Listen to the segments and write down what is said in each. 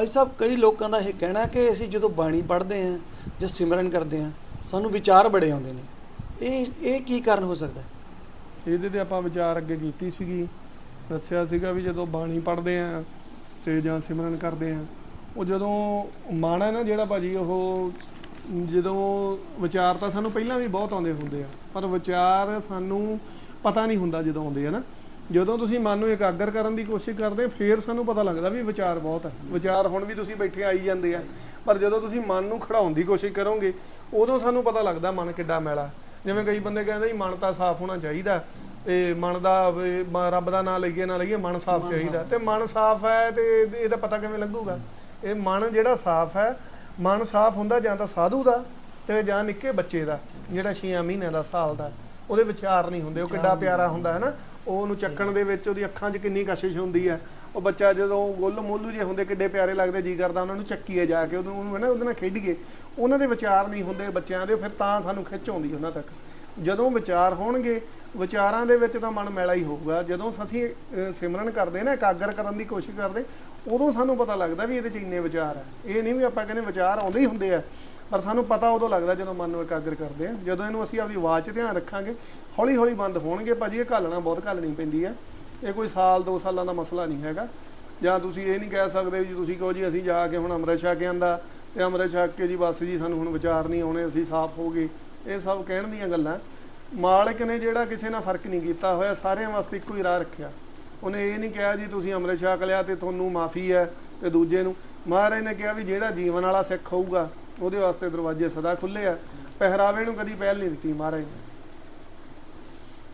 ਭਾਈ ਸਾਹਿਬ ਕਈ ਲੋਕਾਂ ਦਾ ਇਹ ਕਹਿਣਾ ਕਿ ਅਸੀਂ ਜਦੋਂ ਬਾਣੀ ਪੜ੍ਹਦੇ ਹਾਂ ਜਾਂ ਸਿਮਰਨ ਕਰਦੇ ਹਾਂ, ਸਾਨੂੰ ਵਿਚਾਰ ਬੜੇ ਆਉਂਦੇ ਨੇ। ਇਹ ਇਹ ਕੀ ਕਾਰਨ ਹੋ ਸਕਦਾ? ਇਹਦੇ ਤੇ ਆਪਾਂ ਵਿਚਾਰ ਅੱਗੇ ਕੀਤੀ ਸੀਗੀ। ਦੱਸਿਆ ਸੀਗਾ ਵੀ ਜਦੋਂ ਬਾਣੀ ਪੜ੍ਹਦੇ ਆ ਤੇ ਜਾਂ ਸਿਮਰਨ ਕਰਦੇ ਆ ਉਹ ਜਦੋਂ ਮਨ ਹੈ ਨਾ ਜਿਹੜਾ ਭਾਜੀ, ਉਹ ਜਦੋਂ ਵਿਚਾਰ ਤਾਂ ਸਾਨੂੰ ਪਹਿਲਾਂ ਵੀ ਬਹੁਤ ਆਉਂਦੇ ਹੁੰਦੇ ਆ, ਪਰ ਵਿਚਾਰ ਸਾਨੂੰ ਪਤਾ ਨਹੀਂ ਹੁੰਦਾ ਜਦੋਂ ਆਉਂਦੇ ਆ ਨਾ। ਜਦੋਂ ਤੁਸੀਂ ਮਨ ਨੂੰ ਇਕਾਗਰ ਕਰਨ ਦੀ ਕੋਸ਼ਿਸ਼ ਕਰਦੇ ਫੇਰ ਸਾਨੂੰ ਪਤਾ ਲੱਗਦਾ ਵੀ ਵਿਚਾਰ ਬਹੁਤ ਹੈ ਵਿਚਾਰ ਹੁਣ ਵੀ ਤੁਸੀਂ ਬੈਠੇ ਆਈ ਜਾਂਦੇ ਆ। ਪਰ ਜਦੋਂ ਤੁਸੀਂ ਮਨ ਨੂੰ ਖੜਾਉਣ ਦੀ ਕੋਸ਼ਿਸ਼ ਕਰੋਗੇ ਉਦੋਂ ਸਾਨੂੰ ਪਤਾ ਲੱਗਦਾ ਮਨ ਕਿੱਡਾ ਮੈਲਾ। ਜਿਵੇਂ ਕਈ ਬੰਦੇ ਕਹਿੰਦੇ ਜੀ ਮਨ ਤਾਂ ਸਾਫ਼ ਹੋਣਾ ਚਾਹੀਦਾ। ਤੇ ਮਨ ਦਾ ਰੱਬ ਦਾ ਨਾਮ ਲਈਏ ਨਾ ਲਈਏ ਮਨ ਸਾਫ਼ ਚਾਹੀਦਾ। ਤੇ ਮਨ ਸਾਫ਼ ਹੈ ਤੇ ਇਹ- ਇਹਦਾ ਪਤਾ ਕਿਵੇਂ ਲੱਗੂਗਾ? ਇਹ ਮਨ ਜਿਹੜਾ ਸਾਫ਼ ਹੈ ਮਨ ਸਾਫ਼ ਹੁੰਦਾ ਜਾਂ ਤਾਂ ਸਾਧੂ ਦਾ ਤੇ ਜਾਂ ਨਿੱਕੇ ਬੱਚੇ ਦਾ ਜਿਹੜਾ 6 ਮਹੀਨਿਆਂ ਦਾ ਸਾਲ ਦਾ। ਉਹਦੇ ਵਿਚਾਰ ਨਹੀਂ ਹੁੰਦੇ ਉਹ ਕਿੱਡਾ ਪਿਆਰਾ ਹੁੰਦਾ ਹੈ ਨਾ? ਉਹ ਉਹਨੂੰ ਚੱਕਣ ਦੇ ਵਿੱਚ ਉਹਦੀ ਅੱਖਾਂ 'ਚ ਕਿੰਨੀ ਕਸ਼ਿਸ਼ ਹੁੰਦੀ ਹੈ। ਉਹ ਬੱਚਾ ਜਦੋਂ ਗੁੱਲ ਮੋਲੂ ਜੇ ਹੁੰਦੇ, ਕਿੱਡੇ ਪਿਆਰੇ ਲੱਗਦੇ, ਜੀ ਕਰਦਾ, ਉਹਨਾਂ ਨੂੰ ਚੱਕੀਏ ਜਾ ਕੇ, ਉਹਨੂੰ ਉਹਨੂੰ ਹੈ ਨਾ, ਉਹਦੇ ਨਾਲ ਖੇਡੀਏ। ਉਹਨਾਂ ਦੇ ਵਿਚਾਰ ਨਹੀਂ ਹੁੰਦੇ ਬੱਚਿਆਂ ਦੇ, ਫਿਰ ਤਾਂ ਸਾਨੂੰ ਖਿੱਚ ਆਉਂਦੀ ਉਹਨਾਂ ਤੱਕ। ਜਦੋਂ ਵਿਚਾਰ ਹੋਣਗੇ, ਵਿਚਾਰਾਂ ਦੇ ਵਿੱਚ ਤਾਂ ਮਨ ਮੈਲਾ ਹੀ ਹੋਊਗਾ। ਜਦੋਂ ਅਸੀਂ ਸਿਮਰਨ ਕਰਦੇ ਨਾ, ਇਕਾਗਰ ਕਰਨ ਦੀ ਕੋਸ਼ਿਸ਼ ਕਰਦੇ, ਉਦੋਂ ਸਾਨੂੰ ਪਤਾ ਲੱਗਦਾ ਵੀ ਇਹਦੇ 'ਚ ਇੰਨੇ ਵਿਚਾਰ ਆ। ਇਹ ਨਹੀਂ ਵੀ ਆਪਾਂ ਕਹਿੰਦੇ ਵਿਚਾਰ ਆਉਂਦੇ ਹੀ ਹੁੰਦੇ ਆ। ਪਰ ਸਾਨੂੰ ਪਤਾ ਉਦੋਂ ਲੱਗਦਾ ਜਦੋਂ ਮਨ ਨੂੰ ਇਕਾਗਰ ਕਰਦੇ ਆ। ਜਦੋਂ ਇਹਨੂੰ ਅਸੀਂ ਆਪਣੀ ਆਵਾਜ਼ 'ਚ ਧਿਆਨ ਰੱਖਾਂਗੇ ਹੌਲੀ ਹੌਲੀ ਬੰਦ ਹੋਣਗੇ, ਭਾਜੀ ਇਹ ਘਾਲਣਾ ਬਹੁਤ ਘਾਲਣੀ ਪੈਂਦੀ ਆ। ਇਹ ਕੋਈ ਸਾਲ, ਦੋ ਸਾਲਾਂ ਦਾ ਮਸਲਾ ਨਹੀਂ ਹੈਗਾ। ਜਾਂ ਤੁਸੀਂ ਇਹ ਨਹੀਂ ਕਹਿ ਸਕਦੇ ਵੀ ਤੁਸੀਂ ਕਹੋ ਜੀ ਅਸੀਂ ਜਾ ਕੇ ਹੁਣ ਅੰਮ੍ਰਿਤ ਛਕ ਕੇ ਆਂਦਾ ਤੇ ਅੰਮ੍ਰਿਤ ਛਕ ਕੇ ਜੀ ਬਸ ਜੀ ਸਾਨੂੰ ਹੁਣ ਵਿਚਾਰ ਨਹੀਂ ਆਉਣੇ, ਅਸੀਂ ਸਾਫ਼ ਹੋ ਗਏ। ਇਹ ਸਭ ਕਹਿਣ ਦੀਆਂ ਗੱਲਾਂ। ਮਾਲਕ ਨੇ ਜਿਹੜਾ ਕਿਸੇ ਨਾਲ ਫ਼ਰਕ ਨਹੀਂ ਕੀਤਾ ਹੋਇਆ, ਸਾਰਿਆਂ ਵਾਸਤੇ ਇੱਕੋ ਹੀ ਰਾਹ ਰੱਖਿਆ। ਉਹਨੇ ਇਹ ਨਹੀਂ ਕਿਹਾ ਜੀ ਤੁਸੀਂ ਅੰਮ੍ਰਿਤ ਛਕ ਲਿਆ ਤੇ ਤੁਹਾਨੂੰ ਮਾਫੀ ਹੈ ਤੇ ਦੂਜੇ ਨੂੰ। ਮਹਾਰਾਜ ਨੇ ਕਿਹਾ ਵੀ ਜਿਹੜਾ ਜੀਵਨ ਵਾਲਾ ਸਿੱਖ ਹੋਊਗਾ ਉਹਦੇ ਵਾਸਤੇ ਦਰਵਾਜ਼ੇ ਸਦਾ ਖੁੱਲੇ ਆ। ਪਹਿਰਾਵੇ ਨੂੰ ਕਦੀ ਪਹਿਲ ਨਹੀਂ ਦਿੱਤੀ ਮਹਾਰਾਜ ਨੇ।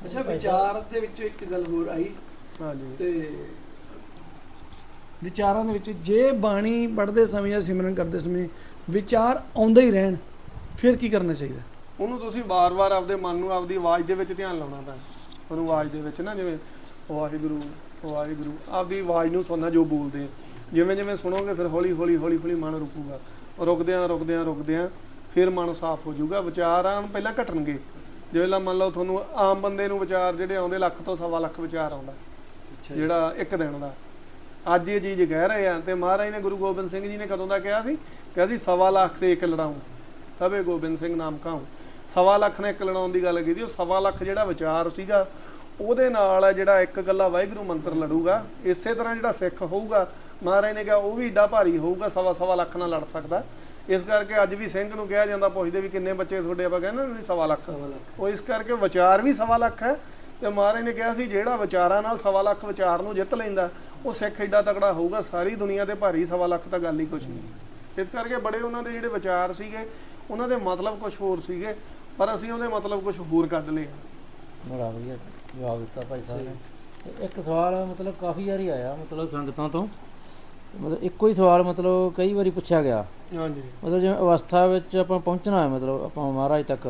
ਅੱਛਾ ਵਿਚਾਰ ਦੇ ਵਿੱਚ ਇੱਕ ਗੱਲ ਹੋਰ ਆਈ। ਹਾਂਜੀ। ਤੇ ਵਿਚਾਰਾਂ ਦੇ ਵਿੱਚ ਜੇ ਬਾਣੀ ਪੜ੍ਹਦੇ ਸਮੇਂ ਜਾਂ ਸਿਮਰਨ ਕਰਦੇ ਸਮੇਂ ਵਿਚਾਰ ਆਉਂਦੇ ਹੀ ਰਹਿਣ ਫਿਰ ਕੀ ਕਰਨਾ ਚਾਹੀਦਾ? ਉਹਨੂੰ ਤੁਸੀਂ ਵਾਰ-ਵਾਰ ਆਪਦੇ ਮਨ ਨੂੰ ਆਪਦੀ ਆਵਾਜ਼ ਦੇ ਵਿੱਚ ਧਿਆਨ ਲਾਉਣਾ ਪੈਣਾ ਉਹਨੂੰ ਆਵਾਜ਼ ਦੇ ਵਿੱਚ ਨਾ ਜਿਵੇਂ ਵਾਹਿਗੁਰੂ ਵਾਹਿਗੁਰੂ ਆਪਦੀ ਆਵਾਜ਼ ਨੂੰ ਸੁਣਨਾ ਜੋ ਬੋਲਦੇ ਜਿਵੇਂ ਜਿਵੇਂ ਸੁਣੋਗੇ ਫਿਰ ਹੌਲੀ ਹੌਲੀ ਹੌਲੀ ਹੌਲੀ ਮਨ ਰੁਕੂਗਾ। ਰੁਕਦਿਆਂ ਰੁਕਦਿਆਂ ਰੁਕਦਿਆਂ ਫਿਰ ਮਨ ਸਾਫ਼ ਹੋ ਜਾਊਗਾ। ਵਿਚਾਰਾਂ ਪਹਿਲਾਂ ਘਟਣਗੇ। ਜਿਵੇਂ ਲਾ ਮੰਨ ਲਓ ਤੁਹਾਨੂੰ ਆਮ ਬੰਦੇ ਨੂੰ ਵਿਚਾਰ ਜਿਹੜੇ ਆਉਂਦੇ ਲੱਖ ਤੋਂ ਸਵਾ ਲੱਖ ਵਿਚਾਰ ਆਉਂਦਾ। ਜਿਹੜਾ ਇੱਕ ਦਿਨ ਦਾ। ਅੱਜ ਇਹ ਚੀਜ਼ ਕਹਿ ਰਹੇ ਆ ਤੇ ਮਹਾਰਾਜ ਨੇ ਗੁਰੂ ਗੋਬਿੰਦ ਸਿੰਘ ਜੀ ਨੇ ਕਦੋਂ ਦਾ ਕਿਹਾ ਸੀ? ਕਿਹਾ ਸੀ ਸਵਾ ਲੱਖ ਸੇ ਇੱਕ ਲੜਾਉਂ। ਤਬੇ ਗੋਬਿੰਦ ਸਿੰਘ ਨਾਮ ਕਾਉ। ਸਵਾ ਲੱਖ ਨੇ ਇੱਕ ਲੜਾਉਣ ਦੀ ਗੱਲ ਕੀਤੀ। ਉਹ ਸਵਾ ਲੱਖ ਜਿਹੜਾ ਵਿਚਾਰ ਸੀਗਾ ਉਹਦੇ ਨਾਲ ਆ ਜਿਹੜਾ ਇੱਕ ਗੱਲਾ ਵਾਹਿਗੁਰੂ ਮੰਤਰ ਲੜੂਗਾ ਇਸੇ ਤਰ੍ਹਾਂ ਜਿਹੜਾ ਸਿੱਖ ਹੋਊਗਾ ਮਹਾਰਾਜ ਨੇ ਕਿਹਾ ਉਹ ਵੀ ਏਡਾ ਭਾਰੀ ਹੋਊਗਾ ਸਵਾ ਸਵਾ ਲੱਖ ਨਾਲ ਲੜ ਸਕਦਾ। ਇਸ ਕਰਕੇ ਅੱਜ ਵੀ ਸਿੰਘ ਨੂੰ ਕਿਹਾ ਜਾਂਦਾ ਪੁੱਛਦੇ ਵੀ ਕਿੰਨੇ ਬੱਚੇ ਤੁਹਾਡੇ ਆਪਾਂ ਕਹਿੰਦੇ ਨਹੀਂ ਸਵਾ ਲੱਖ। ਉਹ ਇਸ ਕਰਕੇ ਵਿਚਾਰ ਵੀ ਸਵਾ ਲੱਖ ਹੈ। ਤੇ ਮਹਾਰਾਜ ਨੇ ਕਿਹਾ ਸੀ ਜਿਹੜਾ ਵਿਚਾਰਾਂ ਨਾਲ ਸਵਾ ਲੱਖ ਵਿਚਾਰ ਨੂੰ ਜਿੱਤ ਲੈਂਦਾ ਉਹ ਸਿੱਖ ਏਡਾ ਤਕੜਾ ਹੋਊਗਾ ਸਾਰੀ ਦੁਨੀਆ ਤੇ ਭਾਰੀ ਸਵਾ ਲੱਖ ਤਾਂ ਗੱਲ ਹੀ ਕੁਛ ਨਹੀਂ। ਇਸ ਕਰਕੇ ਬੜੇ ਉਹਨਾਂ ਦੇ ਜਿਹੜੇ ਵਿਚਾਰ ਸੀਗੇ ਉਹਨਾਂ ਦੇ ਮਤਲਬ ਕੁਝ ਹੋਰ ਸੀਗੇ ਪਰ ਅਸੀਂ ਉਹਦੇ ਮਤਲਬ ਕੁਝ ਹੋਰ ਕੱਢ ਲਏ। ਬੜਾ ਵਧੀਆ ਜਵਾਬ ਦਿੱਤਾ ਭਾਈ ਸਾਹਿਬ ਨੇ। ਇੱਕ ਸਵਾਲ ਮਤਲਬ ਕਾਫੀ ਵਾਰੀ ਆਇਆ ਮਤਲਬ ਸੰਗਤਾਂ ਤੋਂ। ਮਤਲਬ ਇੱਕੋ ਹੀ ਸਵਾਲ ਮਤਲਬ ਕਈ ਵਾਰੀ ਪੁੱਛਿਆ ਗਿਆ। ਹਾਂਜੀ। ਮਤਲਬ ਜਿਵੇਂ ਅਵਸਥਾ ਵਿੱਚ ਆਪਾਂ ਪਹੁੰਚਣਾ ਹੈ ਮਤਲਬ ਆਪਾਂ ਮਹਾਰਾਜ ਤੱਕ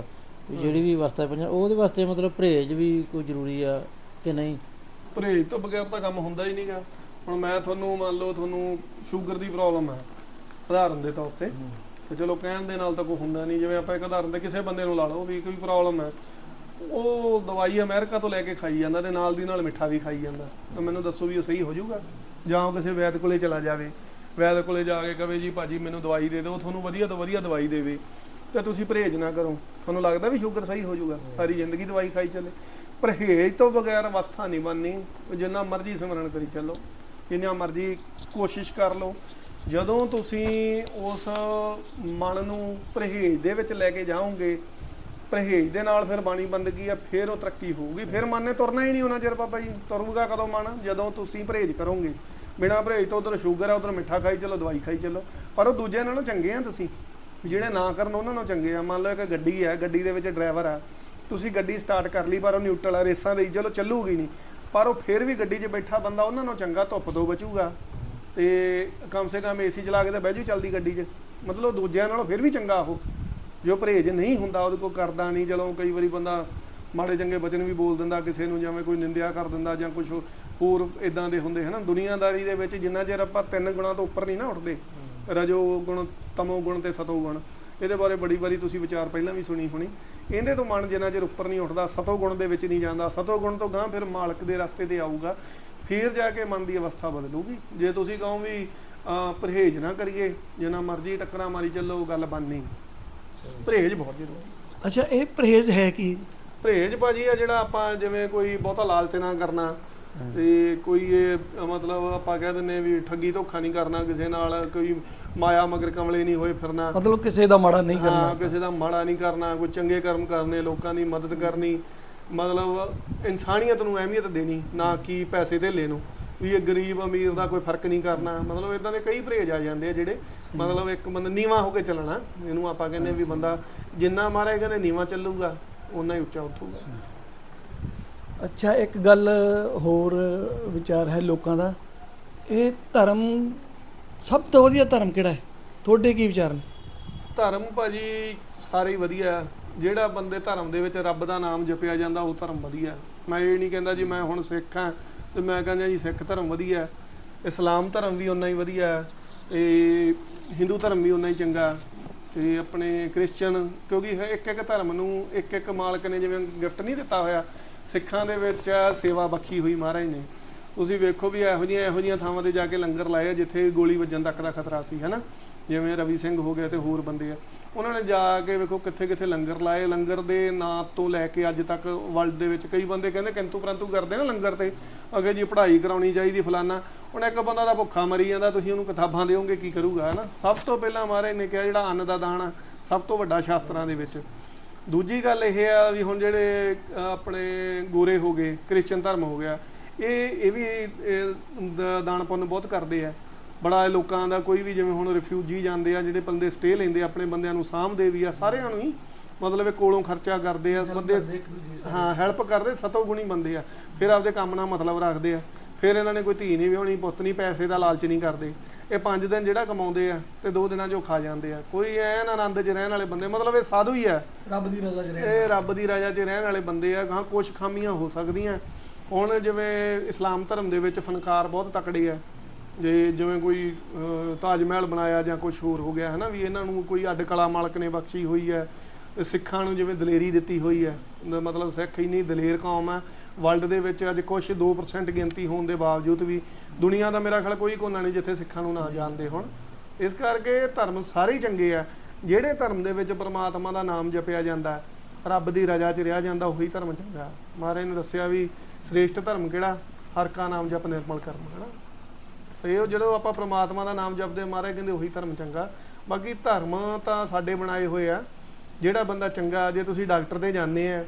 ਵੀ ਜਿਹੜੀ ਵੀ ਅਵਸਥਾ ਪਹੁੰਚਣਾ ਉਹਦੇ ਵਾਸਤੇ ਮਤਲਬ ਪਰਹੇਜ ਵੀ ਕੋਈ ਜ਼ਰੂਰੀ ਆ ਕਿ ਨਹੀਂ? ਪਰਹੇਜ ਤੋਂ ਬਗੈਰ ਤਾਂ ਕੰਮ ਹੁੰਦਾ ਹੀ ਨਹੀਂਗਾ ਹੁਣ ਮੈਂ ਤੁਹਾਨੂੰ ਮੰਨ ਲਓ ਤੁਹਾਨੂੰ ਸ਼ੂਗਰ ਦੀ ਪ੍ਰੋਬਲਮ ਹੈ ਉਦਾਹਰਨ ਦੇ ਤੌਰ ਤੇ। ਤੇ ਚਲੋ ਕਹਿਣ ਦੇ ਨਾਲ ਤਾਂ ਕੋਈ ਹੁੰਦਾ ਨਹੀਂ ਜਿਵੇਂ ਆਪਾਂ ਇੱਕ ਉਦਾਹਰਨ ਤੇ ਕਿਸੇ ਬੰਦੇ ਨੂੰ ਲਾ ਲਓ ਵੀ ਕੋਈ ਪ੍ਰੋਬਲਮ ਹੈ। ਉਹ ਦਵਾਈ ਅਮਰੀਕਾ ਤੋਂ ਲੈ ਕੇ ਖਾਈ ਜਾਂਦਾ ਤੇ ਨਾਲ ਦੀ ਨਾਲ ਮਿੱਠਾ ਵੀ ਖਾਈ ਜਾਂਦਾ। ਤਾਂ ਮੈਨੂੰ ਦੱਸੋ ਵੀ ਉਹ ਸਹੀ ਹੋ ਜਾਊਗਾ? ਜਾਂ ਉਹ ਕਿਸੇ ਵੈਦ ਕੋਲੇ ਚਲਾ ਜਾਵੇ, ਵੈਦ ਕੋਲੇ ਜਾ ਕੇ ਕਵੇ ਜੀ ਭਾਜੀ ਮੈਨੂੰ ਦਵਾਈ ਦੇ ਦਿਓ ਤੁਹਾਨੂੰ ਵਧੀਆ ਤੋਂ ਵਧੀਆ ਦਵਾਈ ਦੇਵੇ। ਤਾਂ ਤੁਸੀਂ ਪਰਹੇਜ ਨਾ ਕਰੋ। ਤੁਹਾਨੂੰ ਲੱਗਦਾ ਵੀ ਸ਼ੂਗਰ ਸਹੀ ਹੋ ਜਾਊਗਾ, ਸਾਰੀ ਜ਼ਿੰਦਗੀ ਦਵਾਈ ਖਾਈ ਚੱਲੇ। ਪਰਹੇਜ ਤੋਂ ਬਗੈਰ ਅਵਸਥਾ ਨਹੀਂ ਬਣਨੀ, ਜਿੰਨਾ ਮਰਜ਼ੀ ਸਿਮਰਨ ਕਰੀ ਚੱਲੋ, ਜਿੰਨਾ ਮਰਜ਼ੀ ਕੋਸ਼ਿਸ਼ ਕਰ ਲਓ। ਜਦੋਂ ਤੁਸੀਂ ਉਸ ਮਨ ਨੂੰ ਪਰਹੇਜ ਦੇ ਵਿੱਚ ਲੈ ਕੇ ਜਾਓਗੇ, ਪਰਹੇਜ ਦੇ ਨਾਲ ਫਿਰ ਬਾਣੀ ਬੰਦਗੀ ਆ, ਫਿਰ ਉਹ ਤਰੱਕੀ ਹੋਊਗੀ। ਫਿਰ ਮਨ ਨੇ ਤੁਰਨਾ ਹੀ ਨਹੀਂ ਉਹਨਾਂ ਚਿਰ ਬਾਬਾ ਜੀ। ਤੁਰੂਗਾ ਕਦੋਂ ਮਨ? ਜਦੋਂ ਤੁਸੀਂ ਪਰਹੇਜ ਕਰੋਗੇ। ਬਿਨਾ ਪਰਹੇਜ ਤੋਂ ਉਧਰ ਸ਼ੂਗਰ ਆ, ਉਧਰ ਮਿੱਠਾ ਖਾਈ ਚੱਲੋ, ਦਵਾਈ ਖਾਈ ਚੱਲੋ। ਪਰ ਉਹ ਦੂਜਿਆਂ ਨਾਲੋਂ ਚੰਗੇ ਆ ਤੁਸੀਂ। ਜਿਹੜੇ ਨਾ ਕਰਨ ਉਹਨਾਂ ਨਾਲੋਂ ਚੰਗੇ ਆ। ਮੰਨ ਲਓ ਇੱਕ ਗੱਡੀ ਹੈ ਗੱਡੀ ਦੇ ਵਿੱਚ ਡਰਾਈਵਰ ਆ। ਤੁਸੀਂ ਗੱਡੀ ਸਟਾਰਟ ਕਰ ਲਈ, ਪਰ ਉਹ ਨਿਊਟਰਲ ਆ, ਰੇਸਾਂ ਦੇ ਚਲੋ, ਚੱਲੂਗੀ ਨਹੀਂ। ਪਰ ਉਹ ਫਿਰ ਵੀ ਗੱਡੀ 'ਚ ਬੈਠਾ ਬੰਦਾ ਉਹਨਾਂ ਨਾਲੋਂ ਚੰਗਾ, ਧੁੱਪ ਤੋਂ ਬਚੂਗਾ। ਤੇ ਕਮ ਸੇ ਕਮ ਏਸੀ ਚਲਾ ਕੇ ਤਾਂ ਬਹਿ ਜੂ ਚੱਲਦੀ ਗੱਡੀ 'ਚ। ਮਤਲਬ ਦੂਜਿਆਂ ਨਾਲੋਂ ਫਿਰ ਵੀ ਚੰਗਾ ਉਹ। ਜੋ ਪਰਹੇਜ ਨਹੀਂ ਹੁੰਦਾ, ਉਹਦੇ ਕੋਲ ਕਰਦਾ ਨਹੀਂ। ਚਲੋ, ਕਈ ਵਾਰੀ ਬੰਦਾ ਮਾੜੇ ਚੰਗੇ ਬਚਨ ਵੀ ਬੋਲ ਦਿੰਦਾ, ਕਿਸੇ ਨੂੰ ਜਿਵੇਂ ਕੋਈ ਨਿੰਦਿਆ ਕਰ ਦਿੰਦਾ ਜਾਂ ਕੁਝ ਹੋਰ ਇਦਾਂ ਦੇ ਹੁੰਦੇ ਹਨਾ ਦੁਨੀਆਦਾਰੀ ਦੇ ਵਿੱਚ ਜਿੰਨਾ ਚਿਰ ਆਪਾਂ ਤਿੰਨ ਗੁਣਾਂ ਤੋਂ ਉੱਪਰ ਨਹੀਂ ਨਾ ਉੱਠਦੇ ਰਜੋ ਗੁਣ ਤਮੋ ਗੁਣ ਤੇ ਸਤੋ ਗੁਣ ਇਹਦੇ ਬਾਰੇ ਬੜੀ ਵਾਰੀ ਤੁਸੀਂ ਵਿਚਾਰ ਪਹਿਲਾਂ ਵੀ ਸੁਣੀ ਹੋਣੀ। ਇਹਦੇ ਤੋਂ ਮਨ ਜਿੰਨਾ ਚਿਰ ਉੱਪਰ ਨਹੀਂ ਉੱਠਦਾ ਸਤੋ ਗੁਣ ਦੇ ਵਿੱਚ ਨਹੀਂ ਜਾਂਦਾ ਸਤੋ ਗੁਣ ਤੋਂ ਗਾਂ ਫਿਰ ਮਾਲਕ ਦੇ ਰਸਤੇ ਤੇ ਆਊਗਾ ਫਿਰ ਜਾ ਕੇ ਮਨ ਦੀ ਅਵਸਥਾ ਬਦਲੂਗੀ। ਜੇ ਤੁਸੀਂ ਕਹੋ ਵੀ ਪਰਹੇਜ਼ ਨਾ ਕਰੀਏ ਜਿੰਨਾ ਮਰਜ਼ੀ ਟੱਕਰਾਂ ਮਾਰੀ ਚੱਲੋ ਗੱਲ ਬਣਨੀ। ਪਰਹੇਜ਼ ਬਹੁਤ ਜ਼ਰੂਰੀ ਅੱਛਾ ਇਹ ਪਰਹੇਜ਼ ਹੈ ਕੀ? ਪਰਹੇਜ਼ ਭਾਜੀ ਆ ਜਿਹੜਾ ਆਪਾਂ ਜਿਵੇਂ ਕੋਈ ਬਹੁਤਾ ਲਾਲਚ ਨਾ ਕਰਨਾ ਤੇ ਕੋਈ ਇਹ ਮਤਲਬ ਆਪਾਂ ਕਹਿ ਦਿੰਨੇ ਵੀ ਠੱਗੀ ਧੋਖਾ ਨਹੀਂ ਕਰਨਾ ਕਿਸੇ ਨਾਲ ਕੋਈ ਮਾਇਆ ਮਗਰ ਕਮਲੇ ਨਹੀਂ ਹੋਏ ਫਿਰਨਾ। ਮਤਲਬ ਕਿਸੇ ਦਾ ਮਾੜਾ ਨਹੀਂ ਕਰਨਾ। ਹਾਂ ਕਿਸੇ ਦਾ ਮਾੜਾ ਨਹੀਂ ਕਰਨਾ ਕੋਈ ਚੰਗੇ ਕਰਮ ਕਰਨੇ ਲੋਕਾਂ ਦੀ ਮਦਦ ਕਰਨੀ। ਮਤਲਬ ਇਨਸਾਨੀਅਤ ਨੂੰ ਅਹਿਮੀਅਤ ਦੇਣੀ ਨਾ ਕਿ ਪੈਸੇ ਧੇਲੇ ਨੂੰ। ਵੀ ਇਹ ਗਰੀਬ ਅਮੀਰ ਦਾ ਕੋਈ ਫ਼ਰਕ ਨਹੀਂ ਕਰਨਾ। ਮਤਲਬ ਇਦਾਂ ਦੇ ਕਈ ਪਰਹੇਜ ਆ ਜਾਂਦੇ ਆ ਜਿਹੜੇ ਮਤਲਬ ਇੱਕ ਬੰਦਾ ਨੀਵਾ ਹੋ ਕੇ ਚੱਲਣਾ। ਇਹਨੂੰ ਆਪਾਂ ਕਹਿੰਦੇ ਵੀ ਬੰਦਾ ਜਿੰਨਾ ਮਾਰੇ ਕਹਿੰਦੇ ਨੀਵਾ ਚੱਲੂਗਾ ਉਨਾ ਹੀ ਉੱਚਾ ਉੱਠੂਗਾ। ਅੱਛਾ, ਇੱਕ ਗੱਲ ਹੋਰ ਵਿਚਾਰ ਹੈ ਲੋਕਾਂ ਦਾ। ਇਹ ਧਰਮ ਸਭ ਤੋਂ ਵਧੀਆ ਧਰਮ ਕਿਹੜਾ ਹੈ? ਤੁਹਾਡੇ ਕੀ ਵਿਚਾਰ ਨੇ? ਧਰਮ ਭਾਜੀ ਸਾਰੇ ਹੀ ਵਧੀਆ। ਜਿਹੜਾ ਬੰਦੇ ਧਰਮ ਦੇ ਵਿੱਚ ਰੱਬ ਦਾ ਨਾਮ ਜਪਿਆ ਜਾਂਦਾ, ਉਹ ਧਰਮ ਵਧੀਆ। ਮੈਂ ਇਹ ਨਹੀਂ ਕਹਿੰਦਾ ਜੀ ਮੈਂ ਹੁਣ ਸਿੱਖ ਹਾਂ ਤੇ ਮੈਂ ਕਹਿੰਦਾ ਜੀ ਸਿੱਖ ਧਰਮ ਵਧੀਆ। ਇਸਲਾਮ ਧਰਮ ਵੀ ਉਨਾ ਹੀ ਵਧੀਆ। ਹੈ ਤੇ ਹਿੰਦੂ ਧਰਮ ਵੀ ਉਨਾ ਹੀ ਚੰਗਾ। ਹੈ। ਆਪਣੇ ਕ੍ਰਿਸਚੀਅਨ ਕਿਉਂਕਿ ਇੱਕ ਇੱਕ ਧਰਮ ਨੂੰ ਇੱਕ ਇੱਕ ਮਾਲਕ ਨੇ ਜਿਵੇਂ ਗਿਫਟ ਨਹੀਂ ਦਿੱਤਾ ਹੋਇਆ, ਸਿੱਖਾਂ ਦੇ ਵਿੱਚ ਸੇਵਾ ਬਖਸ਼ੀ ਹੋਈ ਮਹਾਰਾਜ ਨੇ ਤੁਸੀਂ ਵੇਖੋ ਵੀ ਇਹੋ ਜਿਹੀਆਂ ਇਹੋ ਜਿਹੀਆਂ ਥਾਵਾਂ ਤੇ ਜਾ ਕੇ ਲੰਗਰ ਲਾਏ ਜਿੱਥੇ ਗੋਲੀ ਵੱਜਣ ਤੱਕ ਦਾ ਖਤਰਾ ਸੀ, ਹੈਨਾ ਜਿਵੇਂ ਰਵੀ ਸਿੰਘ ਹੋ ਗਿਆ ਤੇ ਹੋਰ ਬੰਦੇ ਆ। ਉਹਨਾਂ ਨੇ ਜਾ ਕੇ ਵੇਖੋ ਕਿੱਥੇ ਕਿੱਥੇ ਲੰਗਰ ਲਾਏ। ਲੰਗਰ ਦੇ ਨਾਂ ਤੋਂ ਲੈ ਕੇ ਅੱਜ ਤੱਕ ਵਰਲਡ ਦੇ ਵਿੱਚ ਕਈ ਬੰਦੇ ਕਹਿੰਦੇ ਕਿੰਤੂ ਪਰੰਤੂ ਕਰਦੇ ਨਾ ਲੰਗਰ ਤੇ। ਅਗੇ ਜੀ ਪੜ੍ਹਾਈ ਕਰਾਉਣੀ ਚਾਹੀਦੀ ਫਲਾਨਾ। ਹੁਣ ਇੱਕ ਬੰਦਾ ਦਾ ਭੁੱਖਾ ਮਰੀ ਜਾਂਦਾ, ਤੁਸੀਂ ਉਹਨੂੰ ਕਿਤਾਬਾਂ ਦਿਓਗੇ, ਕੀ ਕਰੂਗਾ, ਹਨਾ? ਸਭ ਤੋਂ ਪਹਿਲਾਂ ਮਹਾਰਾਜ ਨੇ ਕਿਹਾ ਜਿਹੜਾ ਅੰਨ ਦਾ ਦਾਨ ਆ, ਸਭ ਤੋਂ ਵੱਡਾ ਸ਼ਾਸਤਰਾਂ ਦੇ ਵਿੱਚ। ਦੂਜੀ ਗੱਲ ਇਹ ਆ ਵੀ ਹੁਣ ਜਿਹੜੇ ਆਪਣੇ ਗੋਰੇ ਹੋ ਗਏ ਕ੍ਰਿਸਚੀਅਨ ਧਰਮ ਹੋ ਗਿਆ, ਇਹ ਇਹ ਵੀ ਦਾਨ ਪੁੰਨ ਬਹੁਤ ਕਰਦੇ ਆ। ਬੜਾ ਇਹ ਲੋਕਾਂ ਦਾ ਕੋਈ ਵੀ ਜਿਵੇਂ ਹੁਣ ਰਿਫਿਊਜੀ ਜਾਂਦੇ ਆ ਜਿਹੜੇ ਬੰਦੇ ਸਟੇ ਲੈਂਦੇ ਆ, ਆਪਣੇ ਬੰਦਿਆਂ ਨੂੰ ਸਾਂਭਦੇ ਵੀ ਆ ਸਾਰਿਆਂ ਨੂੰ ਹੀ ਮਤਲਬ ਇਹ ਕੋਲੋਂ ਖਰਚਾ ਕਰਦੇ ਆ ਬੰਦੇ ਹਾਂ ਹੈਲਪ ਕਰਦੇ ਸਤੋ ਗੁਣੀ ਬੰਦੇ ਆ। ਫਿਰ ਆਪਦੇ ਕੰਮ ਨਾਲ ਮਤਲਬ ਰੱਖਦੇ ਆ। ਫਿਰ ਇਹਨਾਂ ਨੇ ਕੋਈ ਧੀ ਨਹੀਂ ਵਿਆਹਣੀ ਪੁੱਤ ਨਹੀਂ ਪੈਸੇ ਦਾ ਲਾਲਚ ਨਹੀਂ ਕਰਦੇ। ਇਹ ਪੰਜ ਦਿਨ ਜਿਹੜਾ ਕਮਾਉਂਦੇ ਆ ਤੇ ਦੋ ਦਿਨਾਂ 'ਚ ਉਹ ਖਾ ਜਾਂਦੇ ਆ। ਕੋਈ ਐਨ ਆਨੰਦ 'ਚ ਰਹਿਣ ਵਾਲੇ ਬੰਦੇ ਮਤਲਬ ਇਹ ਸਾਧੂ ਹੀ ਆ। ਰੱਬ ਦੀ ਰਜ਼ਾ 'ਚ ਇਹ ਰੱਬ ਦੀ ਰਾਜਾ 'ਚ ਰਹਿਣ ਵਾਲੇ ਬੰਦੇ ਆ ਹਾਂ ਕੁਝ ਖਾਮੀਆਂ ਹੋ ਸਕਦੀਆਂ। ਹੁਣ ਜਿਵੇਂ ਇਸਲਾਮ ਧਰਮ ਦੇ ਵਿੱਚ ਫਨਕਾਰ ਬਹੁਤ ਤਕੜੇ ਆ। ਜੇ ਜਿਵੇਂ ਕੋਈ ਤਾਜ ਮਹਿਲ ਬਣਾਇਆ ਜਾਂ ਕੁਝ ਹੋਰ ਹੋ ਗਿਆ ਹੈ ਨਾ ਵੀ ਇਹਨਾਂ ਨੂੰ ਕੋਈ ਅੱਡ ਕਲਾ ਮਾਲਕ ਨੇ ਬਖਸ਼ੀ ਹੋਈ ਹੈ ਸਿੱਖਾਂ ਨੂੰ ਜਿਵੇਂ ਦਲੇਰੀ ਦਿੱਤੀ ਹੋਈ ਹੈ ਮਤਲਬ ਸਿੱਖ ਇੰਨੀ ਦਲੇਰ ਕੌਮ ਹੈ, ਵਰਲਡ ਦੇ ਵਿੱਚ ਅੱਜ ਕੁਝ 2% ਗਿਣਤੀ ਹੋਣ ਦੇ ਬਾਵਜੂਦ ਵੀ ਦੁਨੀਆ ਦਾ ਮੇਰਾ ਖਿਆਲ ਕੋਈ ਕੋਨਾ ਨਹੀਂ ਜਿੱਥੇ ਸਿੱਖਾਂ ਨੂੰ ਨਾ ਜਾਣਦੇ ਹੋਣ। ਇਸ ਕਰਕੇ ਧਰਮ ਸਾਰੇ ਹੀ ਚੰਗੇ ਆ। ਜਿਹੜੇ ਧਰਮ ਦੇ ਵਿੱਚ ਪਰਮਾਤਮਾ ਦਾ ਨਾਮ ਜਪਿਆ ਜਾਂਦਾ, ਰੱਬ ਦੀ ਰਜ਼ਾ 'ਚ ਰਿਹਾ ਜਾਂਦਾ, ਉਹੀ ਧਰਮ ਚੰਗਾ। ਮਹਾਰਾਜ ਨੇ ਦੱਸਿਆ ਵੀ ਸ੍ਰੇਸ਼ਟ ਧਰਮ ਕਿਹੜਾ? ਹਰ ਕਾ ਨਾਮ ਜਪ ਨਿਰਮਲ ਕਰਮ ਹੈ ਨਾ ਤੇ ਉਹ ਜਦੋਂ ਆਪਾਂ ਪ੍ਰਮਾਤਮਾ ਦਾ ਨਾਮ ਜਪਦੇ ਮਹਾਰਾਜ ਕਹਿੰਦੇ ਉਹੀ ਧਰਮ ਚੰਗਾ। ਬਾਕੀ ਧਰਮ ਤਾਂ ਸਾਡੇ ਬਣਾਏ ਹੋਏ ਆ। ਜਿਹੜਾ ਬੰਦਾ ਚੰਗਾ ਜੇ ਤੁਸੀਂ ਡਾਕਟਰ ਤੇ ਜਾਂਦੇ ਆ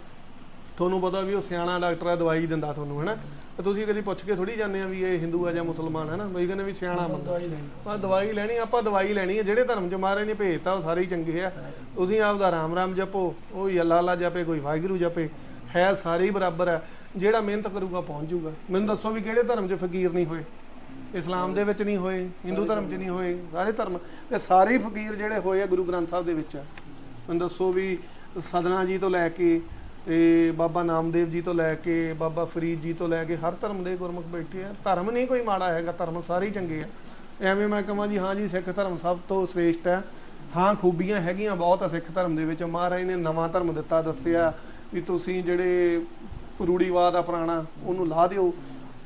ਤੁਹਾਨੂੰ ਪਤਾ ਵੀ ਉਹ ਸਿਆਣਾ ਡਾਕਟਰ ਆ ਦਵਾਈ ਦਿੰਦਾ ਤੁਹਾਨੂੰ ਹੈਨਾ? ਤੇ ਤੁਸੀਂ ਕਦੀ ਪੁੱਛ ਕੇ ਥੋੜੀ ਜਾਂਦੇ ਆ ਵੀ ਇਹ ਹਿੰਦੂ ਆ ਜਾਂ ਮੁਸਲਮਾਨ ਹੈ ਨਾ ਬਈ ਕਹਿੰਦੇ ਵੀ ਸਿਆਣਾ ਬੰਦਾ। ਦਵਾਈ ਲੈਣੀ। ਆਪਾਂ ਦਵਾਈ ਲੈਣੀ ਆਪਾਂ ਦਵਾਈ ਲੈਣੀ ਹੈ ਜਿਹੜੇ ਧਰਮ ਚ ਮਹਾਰਾਜ ਨੇ ਭੇਜਤਾ ਉਹ ਸਾਰੇ ਹੀ ਚੰਗੇ ਆ। ਤੁਸੀਂ ਆਪਦਾ ਰਾਮ ਰਾਮ ਜਪੋ ਉਹ ਹੀ ਅੱਲਾ ਅੱਲਾ ਜਪੇ ਕੋਈ ਵਾਹਿਗੁਰੂ ਜਪੇ ਹੈ ਸਾਰੇ ਹੀ ਬਰਾਬਰ ਹੈ ਜਿਹੜਾ ਮਿਹਨਤ ਕਰੂਗਾ ਪਹੁੰਚ ਜਾਊਗਾ ਮੈਨੂੰ ਦੱਸੋ ਵੀ ਕਿਹੜੇ ਧਰਮ 'ਚ ਫਕੀਰ ਨਹੀਂ ਹੋਏ? ਇਸਲਾਮ ਦੇ ਵਿੱਚ ਨਹੀਂ ਹੋਏ ਹਿੰਦੂ ਧਰਮ 'ਚ ਨਹੀਂ ਹੋਏ ਸਾਰੇ ਧਰਮ। ਤੇ ਸਾਰੇ ਹੀ ਫਕੀਰ ਜਿਹੜੇ ਹੋਏ ਆ ਗੁਰੂ ਗ੍ਰੰਥ ਸਾਹਿਬ ਦੇ ਵਿੱਚ ਆ। ਮੈਨੂੰ ਦੱਸੋ ਵੀ ਸਦਨਾ ਜੀ ਤੋਂ ਲੈ ਕੇ ਤੇ ਬਾਬਾ ਨਾਮਦੇਵ ਜੀ ਤੋਂ ਲੈ ਕੇ ਬਾਬਾ ਫਰੀਦ ਜੀ ਤੋਂ ਲੈ ਕੇ ਹਰ ਧਰਮ ਦੇ ਗੁਰਮੁਖ ਬੈਠੇ ਆ। ਧਰਮ ਨਹੀਂ ਕੋਈ ਮਾੜਾ ਹੈਗਾ ਧਰਮ ਸਾਰੇ ਹੀ ਚੰਗੇ ਆ। ਐਵੇਂ ਮੈਂ ਕਹਾਂ ਜੀ ਹਾਂ ਜੀ ਸਿੱਖ ਧਰਮ ਸਭ ਤੋਂ ਸ੍ਰੇਸ਼ਟ ਹੈ ਹਾਂ ਖੂਬੀਆਂ ਹੈਗੀਆਂ ਬਹੁਤ ਆ ਸਿੱਖ ਧਰਮ ਦੇ ਵਿੱਚ। ਮਹਾਰਾਜ ਨੇ ਨਵਾਂ ਧਰਮ ਦਿੱਤਾ ਦੱਸਿਆ ਵੀ ਤੁਸੀਂ ਜਿਹੜੇ ਰੂੜੀਵਾਦ ਆ ਪੁਰਾਣਾ ਉਹਨੂੰ ਲਾ ਦਿਓ।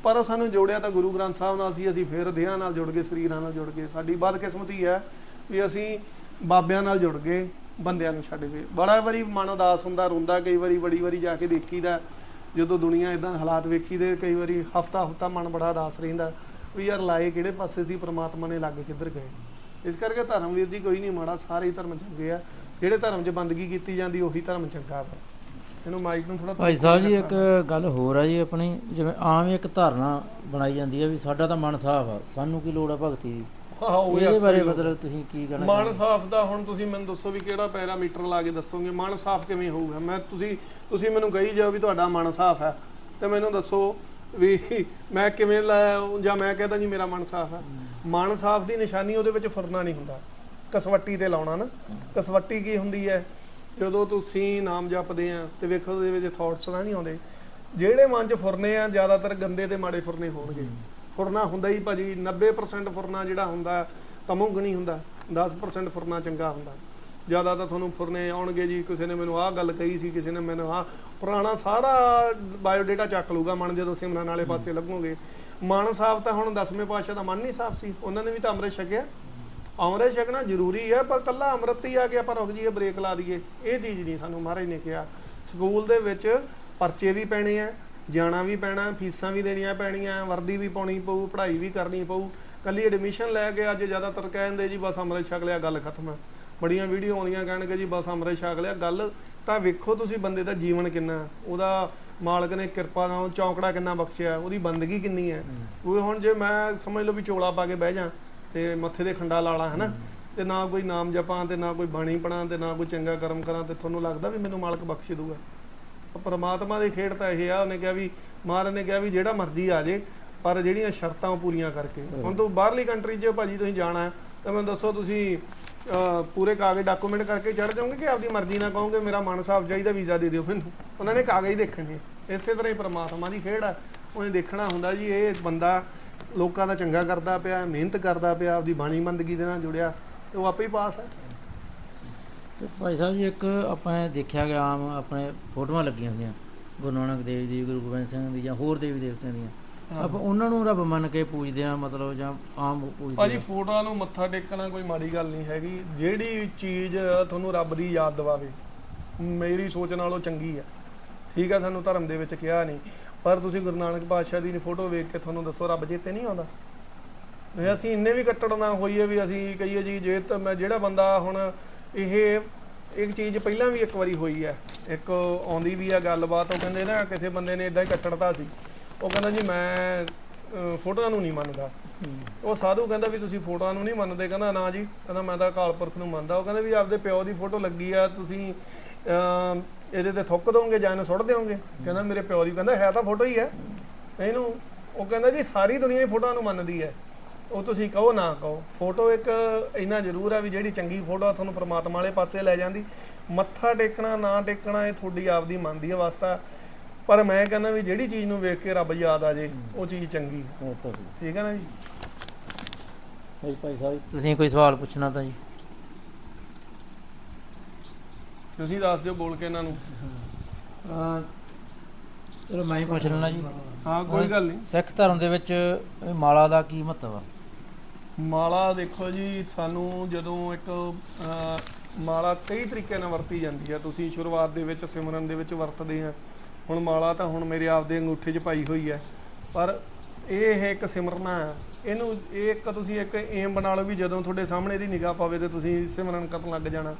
ਪਰ ਉਹ ਸਾਨੂੰ ਜੋੜਿਆ ਤਾਂ ਗੁਰੂ ਗ੍ਰੰਥ ਸਾਹਿਬ ਨਾਲ ਸੀ, ਅਸੀਂ ਫਿਰ ਦੇਹਾਂ ਨਾਲ ਜੁੜ ਗਏ, ਸਰੀਰਾਂ ਨਾਲ ਜੁੜ ਗਏ। ਸਾਡੀ ਬਦਕਿਸਮਤੀ ਹੈ ਵੀ ਅਸੀਂ ਬਾਬਿਆਂ ਨਾਲ ਜੁੜ ਗਏ, ਬੰਦਿਆਂ ਨੂੰ ਛੱਡ ਗਏ। ਬੜਾ ਵਾਰੀ ਮਨ ਉਦਾਸ ਹੁੰਦਾ, ਰੋਂਦਾ, ਕਈ ਵਾਰੀ ਬੜੀ ਵਾਰੀ ਜਾ ਕੇ ਦੇਖੀਦਾ। ਜਦੋਂ ਦੁਨੀਆ ਇਦਾਂ ਹਾਲਾਤ ਵੇਖੀ ਦੇ ਕਈ ਵਾਰੀ ਹਫਤਾ ਹਫਤਾ ਮਨ ਬੜਾ ਉਦਾਸ ਰਹਿੰਦਾ ਵੀ ਯਾਰ ਲਾਏ ਕਿਹੜੇ ਪਾਸੇ ਸੀ, ਪ੍ਰਮਾਤਮਾ ਨੇ ਲੱਗ ਕਿੱਧਰ ਗਏ। ਇਸ ਕਰਕੇ ਧਰਮ ਵੀਰ ਜੀ ਕੋਈ ਨਹੀਂ ਮਾੜਾ, ਸਾਰੇ ਧਰਮ ਚੰਗੇ ਆ। ਜਿਹੜੇ ਧਰਮ 'ਚ ਬੰਦਗੀ ਕੀਤੀ ਜਾਂਦੀ, ਉਹੀ ਧਰਮ ਚੰਗਾ ਵਾ। ਇਹਨੂੰ ਮਾਈਕ ਨੂੰ ਥੋੜਾ ਭਾਈ ਸਾਹਿਬ ਜੀ ਇੱਕ ਗੱਲ ਹੋਰ ਆ ਜੀ ਆਪਣੀ ਜਿਵੇਂ ਆਮ ਇੱਕ ਧਾਰਨਾ ਬਣਾਈ ਜਾਂਦੀ ਹੈ ਵੀ ਸਾਡਾ ਤਾਂ ਮਨ ਸਾਫ਼ ਆ ਸਾਨੂੰ ਕੀ ਲੋੜ ਆ ਭਗਤੀ ਦੀ? ਇਹਦੇ ਬਾਰੇ ਮਤਲਬ ਤੁਸੀਂ ਕੀ ਕਹਿਣਾ ਮਨ ਸਾਫ਼ ਦਾ ਹੁਣ ਤੁਸੀਂ ਮੈਨੂੰ ਦੱਸੋ ਵੀ ਕਿਹੜਾ ਪੈਰਾਮੀਟਰ ਲਾ ਕੇ ਦੱਸੋਗੇ? ਮਨ ਸਾਫ਼ ਕਿਵੇਂ ਹੋਊਗਾ? ਮੈਂ ਤੁਸੀਂ ਤੁਸੀਂ ਮੈਨੂੰ ਕਹੀ ਜਾਓ ਵੀ ਤੁਹਾਡਾ ਮਨ ਸਾਫ਼ ਹੈ ਤੇ ਮੈਨੂੰ ਦੱਸੋ ਵੀ ਮੈਂ ਕਿਵੇਂ ਲਾ- ਜਾਂ ਮੈਂ ਕਹਦਾ ਜੀ ਮੇਰਾ ਮਨ ਸਾਫ਼ ਹੈ ਮਨ ਸਾਫ਼ ਦੀ ਨਿਸ਼ਾਨੀ ਉਹਦੇ ਵਿੱਚ ਫੁਰਨਾ ਨਹੀਂ ਹੁੰਦਾ। ਕਸਵੱਟੀ ਤੇ ਲਾਉਣਾ ਨਾ। ਕਸਵੱਟੀ ਕੀ ਹੁੰਦੀ ਹੈ? ਜਦੋਂ ਤੁਸੀਂ ਨਾਮ ਜਪਦੇ ਆ ਤੇ ਵੇਖੋ ਉਹਦੇ ਵਿੱਚ ਥਾਟਸ ਤਾਂ ਨਹੀਂ ਆਉਂਦੇ। ਜਿਹੜੇ ਮਨ 'ਚ ਫੁਰਨੇ ਆ, ਜ਼ਿਆਦਾਤਰ ਗੰਦੇ ਤੇ ਮਾੜੇ ਫੁਰਨੇ ਹੋਣਗੇ। ਫੁਰਨਾ ਹੁੰਦਾ ਹੀ ਭਾਜੀ 90% ਫੁਰਨਾ ਜਿਹੜਾ ਹੁੰਦਾ ਤਮੋਗਣੀ ਹੁੰਦਾ। 10% ਫੁਰਨਾ ਚੰਗਾ ਹੁੰਦਾ। ਜ਼ਿਆਦਾ ਤਾਂ ਤੁਹਾਨੂੰ ਫੁਰਨੇ ਆਉਣਗੇ ਜੀ, ਕਿਸੇ ਨੇ ਮੈਨੂੰ ਆਹ ਗੱਲ ਕਹੀ ਸੀ, ਕਿਸੇ ਨੇ ਮੈਨੂੰ ਆਹ, ਪੁਰਾਣਾ ਸਾਰਾ ਬਾਇਓਡਾਟਾ ਚੱਕ ਲੂਗਾ ਮਨ ਜਦੋਂ ਸਿਮਰਨ ਵਾਲੇ ਪਾਸੇ ਲੱਗੋਗੇ। ਮਨ ਸਾਹਿਬ ਤਾਂ ਹੁਣ ਦਸਵੇਂ ਪਾਤਸ਼ਾਹ ਦਾ ਮਨ ਨਹੀਂ ਸਾਫ਼ ਸੀ, ਉਹਨਾਂ ਨੇ ਵੀ ਤਾਂ ਅੰਮ੍ਰਿਤ ਛਕਿਆ। ਅੰਮ੍ਰਿਤ ਛਕਣਾ ਜ਼ਰੂਰੀ ਹੈ ਪਰ ਕੱਲਾ ਅੰਮ੍ਰਿਤ ਹੀ ਆ ਕੇ ਆਪਾਂ ਰੁਕ ਜਾਈਏ ਬ੍ਰੇਕ ਲਾ ਦਈਏ। ਇਹ ਚੀਜ਼ ਨਹੀਂ ਸਾਨੂੰ ਮਹਾਰਾਜ ਨੇ ਕਿਹਾ। ਸਕੂਲ ਦੇ ਵਿੱਚ ਪਰਚੇ ਵੀ ਪੈਣੇ ਆ ਜਾਣਾ ਵੀ ਪੈਣਾ ਫੀਸਾਂ ਵੀ ਦੇਣੀਆਂ ਪੈਣੀਆਂ ਵਰਦੀ ਵੀ ਪਾਉਣੀ ਪਊ ਪੜ੍ਹਾਈ ਵੀ ਕਰਨੀ ਪਊ। ਕੱਲੀ ਐਡਮਿਸ਼ਨ ਲੈ ਕੇ ਅੱਜ ਜ਼ਿਆਦਾਤਰ ਕਹਿੰਦੇ ਜੀ ਬਸ ਅੰਮ੍ਰਿਤ ਛਕ ਲਿਆ ਗੱਲ ਖਤਮ। ਹੈ ਬੜੀਆਂ ਵੀਡੀਓ ਆਉਂਦੀਆਂ ਕਹਿਣਗੇ ਜੀ ਬਸ ਅੰਮ੍ਰਿਤ ਛਕ ਲਿਆ ਗੱਲ ਤਾਂ ਵੇਖੋ ਤੁਸੀਂ ਬੰਦੇ ਦਾ ਜੀਵਨ ਕਿੰਨਾ ਉਹਦਾ ਮਾਲਕ ਨੇ ਕਿਰਪਾ ਨਾਲ ਚੌਂਕੜਾ ਕਿੰਨਾ ਬਖਸ਼ਿਆ ਉਹਦੀ ਬੰਦਗੀ ਕਿੰਨੀ ਹੈ। ਉਹ ਹੁਣ ਜੇ ਮੈਂ ਸਮਝ ਲਓ ਵੀ ਚੋਲਾ ਪਾ ਕੇ ਬਹਿ ਜਾ ਤੇ ਮੱਥੇ ਦੇ ਖੰਡਾ ਲਾ ਲਾ ਹਨਾ? ਤੇ ਨਾ ਕੋਈ ਨਾਮ ਜਪਾਂ ਤੇ ਨਾ ਕੋਈ ਬਾਣੀ ਪੜਾਂ ਤੇ ਨਾ ਕੋਈ ਚੰਗਾ ਕਰਮ ਕਰਾਂ ਤੇ ਤੁਹਾਨੂੰ ਲੱਗਦਾ ਵੀ ਮੈਨੂੰ ਮਾਲਕ ਬਖਸ਼ ਦੂਗਾ ਪ੍ਰਮਾਤਮਾ ਦੀ ਖੇਡ ਤਾਂ ਇਹ ਆ ਉਹਨੇ ਕਿਹਾ ਵੀ ਮਹਾਰਾਜ ਨੇ ਕਿਹਾ ਵੀ ਜਿਹੜਾ ਮਰਜ਼ੀ ਆ ਜੇ ਪਰ ਜਿਹੜੀਆਂ ਸ਼ਰਤਾਂ ਉਹ ਪੂਰੀਆਂ ਕਰਕੇ। ਹੁਣ ਤੂੰ ਬਾਹਰਲੀ ਕੰਟਰੀ 'ਚ ਭਾਜੀ ਤੁਸੀਂ ਜਾਣਾ ਤਾਂ ਮੈਨੂੰ ਦੱਸੋ ਤੁਸੀਂ ਪੂਰੇ ਕਾਗਜ਼ ਡਾਕੂਮੈਂਟ ਕਰਕੇ ਚੜ ਜਾਓਗੇ ਕਿ ਆਪਦੀ ਮਰਜ਼ੀ ਨਾਲ ਕਹੋਗੇ ਮੇਰਾ ਮਨ ਸਾਹਿਬ ਚਾਹੀਦਾ ਵੀਜ਼ਾ ਦੇ ਦਿਓ ਮੈਨੂੰ? ਉਹਨਾਂ ਨੇ ਕਾਗਜ਼ ਦੇਖਣੇ ਇਸੇ ਤਰ੍ਹਾਂ ਹੀ ਪ੍ਰਮਾਤਮਾ ਦੀ ਖੇਡ ਆ। ਉਹਨੇ ਦੇਖਣਾ ਹੁੰਦਾ ਜੀ ਇਹ ਬੰਦਾ ਲੋਕਾਂ ਦਾ ਚੰਗਾ ਕਰਦਾ ਪਿਆ ਮਿਹਨਤ ਕਰਦਾ ਪਿਆ ਆਪਦੀ ਬਾਣੀ ਬੰਦਗੀ ਦੇ ਨਾਲ ਜੁੜਿਆ ਤੇ ਉਹ ਆਪੇ ਹੀ ਪਾਸ ਹੈ। ਤੇ ਭਾਈ ਸਾਹਿਬ ਜੀ ਇੱਕ ਆਪਾਂ ਦੇਖਿਆ ਗਿਆ ਆਮ ਆਪਣੇ ਫੋਟੋਆਂ ਲੱਗੀਆਂ ਹੁੰਦੀਆਂ ਗੁਰੂ ਨਾਨਕ ਦੇਵ ਜੀ ਗੁਰੂ ਗੋਬਿੰਦ ਸਿੰਘ ਦੀ ਜਾਂ ਹੋਰ ਦੇਵੀ ਦੇਵਤਿਆਂ ਦੀਆਂ। ਆਪਾਂ ਉਹਨਾਂ ਨੂੰ ਰੱਬ ਮੰਨ ਕੇ ਪੂਜਦੇ ਆ ਮਤਲਬ ਜਾਂ ਆਮ ਪੂਜਦੇ ਭਾਜੀ ਆ ਫੋਟੋਆਂ ਨੂੰ ਮੱਥਾ ਟੇਕਣਾ ਕੋਈ ਮਾੜੀ ਗੱਲ ਨਹੀਂ ਹੈਗੀ ਜਿਹੜੀ ਚੀਜ਼ ਤੁਹਾਨੂੰ ਰੱਬ ਦੀ ਯਾਦ ਦਿਵਾਵੇ ਮੇਰੀ ਸੋਚ ਨਾਲੋਂ ਚੰਗੀ ਹੈ। ਠੀਕ ਹੈ ਸਾਨੂੰ ਧਰਮ ਦੇ ਵਿੱਚ ਕਿਹਾ ਨਹੀਂ। ਪਰ ਤੁਸੀਂ ਗੁਰੂ ਨਾਨਕ ਪਾਤਸ਼ਾਹ ਦੀ ਫੋਟੋ ਵੇਖ ਕੇ ਤੁਹਾਨੂੰ ਦੱਸੋ ਰੱਬ ਚੇਤੇ ਨਹੀਂ ਆਉਂਦਾ? ਵੀ ਅਸੀਂ ਇੰਨੇ ਵੀ ਕੱਟੜ ਨਾ ਹੋਈਏ ਵੀ ਅਸੀਂ ਕਹੀਏ ਜੀ ਜੇ ਤਾਂ ਮੈਂ ਜਿਹੜਾ ਬੰਦਾ ਹੁਣ ਇਹ ਇੱਕ ਚੀਜ਼ ਪਹਿਲਾਂ ਵੀ ਇੱਕ ਵਾਰੀ ਹੋਈ ਹੈ ਇੱਕ ਆਉਂਦੀ ਵੀ ਆ ਗੱਲਬਾਤ ਉਹ ਕਹਿੰਦੇ ਨਾ ਕਿਸੇ ਬੰਦੇ ਨੇ ਇਦਾਂ ਹੀ ਕੱਟੜਤਾ ਸੀ। ਉਹ ਕਹਿੰਦਾ ਜੀ ਮੈਂ ਫੋਟੋਆਂ ਨੂੰ ਨਹੀਂ ਮੰਨਦਾ। ਉਹ ਸਾਧੂ ਕਹਿੰਦਾ ਵੀ ਤੁਸੀਂ ਫੋਟੋਆਂ ਨੂੰ ਨਹੀਂ ਮੰਨਦੇ ਕਹਿੰਦਾ ਨਾ ਜੀ ਕਹਿੰਦਾ ਮੈਂ ਤਾਂ ਅਕਾਲ ਪੁਰਖ ਨੂੰ ਮੰਨਦਾ। ਉਹ ਕਹਿੰਦਾ ਵੀ ਆਪਦੇ ਪਿਓ ਦੀ ਫੋਟੋ ਲੱਗੀ ਆ ਤੁਸੀਂ ਇਹਦੇ ਤੇ ਥੁੱਕ ਦੋਗੇ ਜਾਂ ਇਹਨੂੰ ਸੁੱਟ ਦਿਓਗੇ? ਕਹਿੰਦਾ ਮੇਰੇ ਪਿਓ ਦੀ ਕਹਿੰਦਾ ਹੈ ਤਾਂ ਫੋਟੋ ਹੀ ਹੈ। ਇਹਨੂੰ ਉਹ ਕਹਿੰਦਾ ਜੀ ਸਾਰੀ ਦੁਨੀਆ ਹੀ ਫੋਟੋਆਂ ਨੂੰ ਮੰਨਦੀ ਹੈ। ਉਹ ਤੁਸੀਂ ਕਹੋ ਨਾ ਕਹੋ। ਫੋਟੋ ਇੱਕ ਇੰਨਾ ਜ਼ਰੂਰ ਆ ਵੀ ਜਿਹੜੀ ਚੰਗੀ ਫੋਟੋ ਆ ਤੁਹਾਨੂੰ ਪ੍ਰਮਾਤਮਾ ਵਾਲੇ ਪਾਸੇ ਲੈ ਜਾਂਦੀ। ਮੱਥਾ ਟੇਕਣਾ ਨਾ ਟੇਕਣਾ ਇਹ ਤੁਹਾਡੀ ਆਪਦੀ ਮਨ ਦੀ ਅਵਸਥਾ ਪਰ ਮੈਂ ਕਹਿੰਦਾ ਵੀ ਜਿਹੜੀ ਚੀਜ਼ ਨੂੰ ਵੇਖ ਕੇ ਰੱਬ ਯਾਦ ਆ ਜੇ ਉਹ ਚੀਜ਼ ਚੰਗੀ। ਠੀਕ ਹੈ ਨਾ ਜੀ? ਭਾਈ ਸਾਹਿਬ ਤੁਸੀਂ ਕੋਈ ਸਵਾਲ ਪੁੱਛਣਾ ਤਾਂ ਜੀ। ਤੁਸੀਂ ਦੱਸ ਦਿਓ ਬੋਲ ਕੇ ਇਹਨਾਂ ਨੂੰ। ਅਹ ਚਲੋ ਮੈਂ ਹੀ ਪੁੱਛ ਲੈਣਾ ਜੀ। ਹਾਂ ਕੋਈ ਗੱਲ ਨਹੀਂ। ਸਿੱਖ ਧਰਮ ਦੇ ਵਿੱਚ ਇਹ ਮਾਲਾ ਦਾ ਕੀ ਮਹੱਤਵ ਆ? ਮਾਲਾ ਦੇਖੋ ਜੀ ਸਾਨੂੰ ਜਦੋਂ ਇੱਕ ਅਹ, ਮਾਲਾ ਕਈ ਤਰੀਕੇ ਨਾਲ ਵਰਤੀ ਜਾਂਦੀ ਹੈ ਤੁਸੀਂ ਸ਼ੁਰੂਆਤ ਦੇ ਵਿੱਚ ਸਿਮਰਨ ਦੇ ਵਿੱਚ ਵਰਤਦੇ ਆ। ਹੁਣ ਮਾਲਾ ਤਾਂ ਹੁਣ ਮੇਰੇ ਆਪਦੇ ਅੰਗੂਠੇ 'ਚ ਪਾਈ ਹੋਈ ਹੈ ਪਰ ਇਹ ਇੱਕ ਸਿਮਰਨਾ ਹੈ ਇਹਨੂੰ ਇਹ ਇੱਕ ਤੁਸੀਂ ਇੱਕ ਏਮ ਬਣਾ ਲਓ ਵੀ ਜਦੋਂ ਤੁਹਾਡੇ ਸਾਹਮਣੇ ਇਹਦੀ ਨਿਗਾਹ ਪਵੇ ਤੇ ਤੁਸੀਂ ਸਿਮਰਨ ਕਰਨ ਲੱਗ ਜਾਣਾ।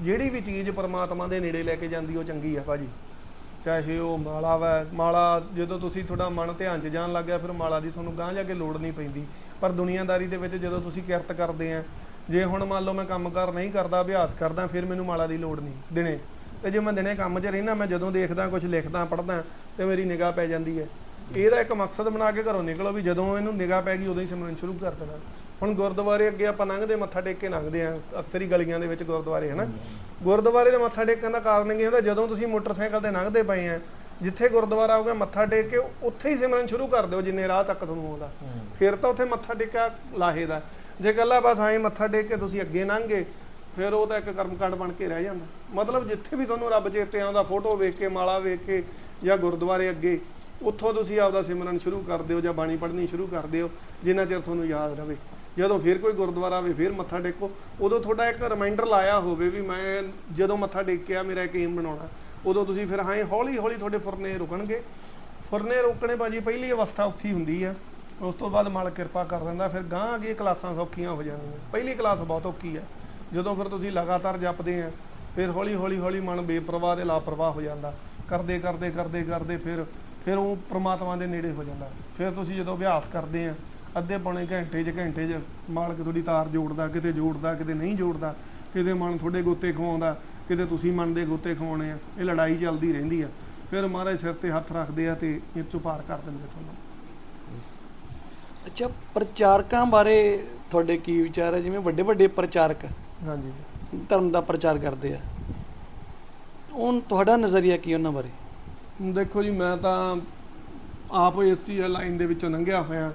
ਜਿਹੜੀ ਵੀ ਚੀਜ਼ ਪਰਮਾਤਮਾ ਦੇ ਨੇੜੇ ਲੈ ਕੇ ਜਾਂਦੀ, ਉਹ ਚੰਗੀ ਹੈ ਭਾਜੀ। ਚਾਹੇ ਉਹ ਮਾਲਾ ਵਾ, ਮਾਲਾ ਜਦੋਂ ਤੁਸੀਂ ਤੁਹਾਡਾ ਮਨ ਧਿਆਨ 'ਚ ਜਾਣ ਲੱਗ ਗਿਆ, ਫਿਰ ਮਾਲਾ ਦੀ ਤੁਹਾਨੂੰ ਗਾਂਹ ਜਾ ਕੇ ਲੋੜ ਨਹੀਂ ਪੈਂਦੀ। ਪਰ ਦੁਨੀਆਦਾਰੀ ਦੇ ਵਿੱਚ ਜਦੋਂ ਤੁਸੀਂ ਕਿਰਤ ਕਰਦੇ ਆ, ਜੇ ਹੁਣ ਮੰਨ ਲਓ ਮੈਂ ਕੰਮ ਕਰ ਨਹੀਂ ਕਰਦਾ, ਅਭਿਆਸ ਕਰਦਾ, ਫਿਰ ਮੈਨੂੰ ਮਾਲਾ ਦੀ ਲੋੜ ਨਹੀਂ ਦਿਨੇ। ਤੇ ਜੇ ਮੈਂ ਦਿਨੇ ਕੰਮ 'ਚ ਰਹਿਣਾ ਮੈਂ ਜਦੋਂ ਦੇਖਦਾ ਕੁਝ ਲਿਖਦਾ, ਪੜ੍ਹਦਾ, ਤੇ ਮੇਰੀ ਨਿਗਾਹ ਪੈ ਜਾਂਦੀ ਹੈ। ਇਹਦਾ ਇੱਕ ਮਕਸਦ ਬਣਾ ਕੇ ਘਰੋਂ ਨਿਕਲੋ ਵੀ ਜਦੋਂ ਇਹਨੂੰ ਨਿਗਾਹ ਪੈ ਗਈ, ਉਦੋਂ ਹੀ ਸਿਮਰਨ ਸ਼ੁਰੂ ਕਰ ਦੇਣਾ। ਹੁਣ ਗੁਰਦੁਆਰੇ ਅੱਗੇ ਆਪਾਂ ਲੰਘਦੇ ਮੱਥਾ ਟੇਕ ਕੇ ਲੰਘਦੇ ਆ ਅਕਸਰ ਹੀ ਗਲੀਆਂ ਦੇ ਵਿੱਚ ਗੁਰਦੁਆਰੇ ਹਨਾ? ਗੁਰਦੁਆਰੇ ਦੇ ਮੱਥਾ ਟੇਕਣ ਦਾ ਕਾਰਨ ਕੀ ਹੁੰਦਾ ਜਦੋਂ ਤੁਸੀਂ ਮੋਟਰਸਾਈਕਲ ਤੇ ਲੰਘਦੇ ਪਏ ਆ ਜਿੱਥੇ ਗੁਰਦੁਆਰਾ ਆਊਗਾ ਮੱਥਾ ਟੇਕ ਕੇ ਉੱਥੇ ਹੀ ਸਿਮਰਨ ਸ਼ੁਰੂ ਕਰ ਦਿਓ ਜਿੰਨੇ ਰਾਹ ਤੱਕ ਤੁਹਾਨੂੰ ਆਉਂਦਾ। ਫਿਰ ਤਾਂ ਉੱਥੇ ਮੱਥਾ ਟੇਕਿਆ ਲਾਹੇ ਦਾ। ਜੇ ਗੱਲਾਂ ਬਸ ਐਂ ਮੱਥਾ ਟੇਕ ਕੇ ਤੁਸੀਂ ਅੱਗੇ ਲੰਘੇ ਫਿਰ ਉਹ ਤਾਂ ਇੱਕ ਕਰਮਕਾਂਡ ਬਣ ਕੇ ਰਹਿ ਜਾਂਦਾ। ਮਤਲਬ ਜਿੱਥੇ ਵੀ ਤੁਹਾਨੂੰ ਰੱਬ ਚੇਤੇ ਆਉਂਦਾ ਫੋਟੋ ਵੇਖ ਕੇ ਮਾਲਾ ਵੇਖ ਕੇ ਜਾਂ ਗੁਰਦੁਆਰੇ ਅੱਗੇ ਉੱਥੋਂ ਤੁਸੀਂ ਆਪਦਾ ਸਿਮਰਨ ਸ਼ੁਰੂ ਕਰ ਦਿਓ ਜਾਂ ਬਾਣੀ ਪੜ੍ਹਨੀ ਸ਼ੁਰੂ ਕਰ ਦਿਓ ਜਿੰਨਾ ਚਿਰ ਤੁਹਾਨੂੰ ਯਾਦ ਰਵੇ। ਜਦੋਂ ਫਿਰ ਕੋਈ ਗੁਰਦੁਆਰਾ ਆਵੇ, ਫਿਰ ਮੱਥਾ ਟੇਕੋ। ਉਦੋਂ ਤੁਹਾਡਾ ਇੱਕ ਰਿਮਾਈਂਡਰ ਲਾਇਆ ਹੋਵੇ ਵੀ ਮੈਂ ਜਦੋਂ ਮੱਥਾ ਟੇਕਿਆ, ਮੇਰਾ ਇੱਕ ਏਮ ਬਣਾਉਣਾ। ਉਦੋਂ ਤੁਸੀਂ ਫਿਰ ਹਾਂ ਹੌਲੀ ਹੌਲੀ ਤੁਹਾਡੇ ਫੁਰਨੇ ਰੁਕਣਗੇ। ਫੁਰਨੇ ਰੋਕਣੇ ਭਾਜੀ, ਪਹਿਲੀ ਅਵਸਥਾ ਔਖੀ ਹੁੰਦੀ ਆ। ਉਸ ਤੋਂ ਬਾਅਦ ਮਾਲਕ ਕਿਰਪਾ ਕਰ ਦਿੰਦਾ, ਫਿਰ ਗਾਂ ਅੱਗੇ ਕਲਾਸਾਂ ਸੌਖੀਆਂ ਹੋ ਜਾਂਦੀਆਂ। ਪਹਿਲੀ ਕਲਾਸ ਬਹੁਤ ਔਖੀ ਆ। ਜਦੋਂ ਫਿਰ ਤੁਸੀਂ ਲਗਾਤਾਰ ਜਪਦੇ ਆ, ਫਿਰ ਹੌਲੀ ਹੌਲੀ ਹੌਲੀ ਮਨ ਬੇਪਰਵਾਹ ਤੇ ਲਾਪਰਵਾਹ ਹੋ ਜਾਂਦਾ। ਕਰਦੇ ਕਰਦੇ ਕਰਦੇ ਕਰਦੇ, ਫਿਰ ਫਿਰ ਉਹ ਪ੍ਰਮਾਤਮਾ ਦੇ ਨੇੜੇ ਹੋ ਜਾਂਦਾ। ਫਿਰ ਤੁਸੀਂ ਜਦੋਂ ਅਭਿਆਸ ਕਰਦੇ ਆ ਅੱਧੇ ਪੌਣੇ ਘੰਟੇ 'ਚ ਘੰਟੇ 'ਚ ਮਾਲਕ ਤੁਹਾਡੀ ਤਾਰ ਜੋੜਦਾ ਕਿਤੇ ਜੋੜਦਾ ਕਿਤੇ ਨਹੀਂ ਜੋੜਦਾ ਕਿਤੇ ਮਨ ਤੁਹਾਡੇ ਗੋਤੇ ਖਵਾਉਂਦਾ ਕਿਤੇ ਤੁਸੀਂ ਮਨ ਦੇ ਗੋਤੇ ਖਵਾਉਣੇ ਆ ਇਹ ਲੜਾਈ ਚੱਲਦੀ ਰਹਿੰਦੀ ਆ। ਫਿਰ ਮਹਾਰਾਜ ਸਿਰ ਤੇ ਹੱਥ ਰੱਖਦੇ ਆ ਤੇ ਇਹ ਚੋਂ ਪਾਰ ਕਰ ਦਿੰਦੇ ਤੁਹਾਨੂੰ। ਅੱਛਾ ਪ੍ਰਚਾਰਕਾਂ ਬਾਰੇ ਤੁਹਾਡੇ ਕੀ ਵਿਚਾਰ ਹੈ ਜਿਵੇਂ ਵੱਡੇ ਵੱਡੇ ਪ੍ਰਚਾਰਕ ਹਾਂਜੀ। ਧਰਮ ਦਾ ਪ੍ਰਚਾਰ ਕਰਦੇ ਆ। ਉਹ ਤੁਹਾਡਾ ਨਜ਼ਰੀਆ ਕੀ ਉਹਨਾਂ ਬਾਰੇ? ਦੇਖੋ ਜੀ ਮੈਂ ਤਾਂ ਆਪ ਇਸੀ ਲਾਈਨ ਦੇ ਵਿੱਚੋਂ ਲੰਘਿਆ ਹੋਇਆ।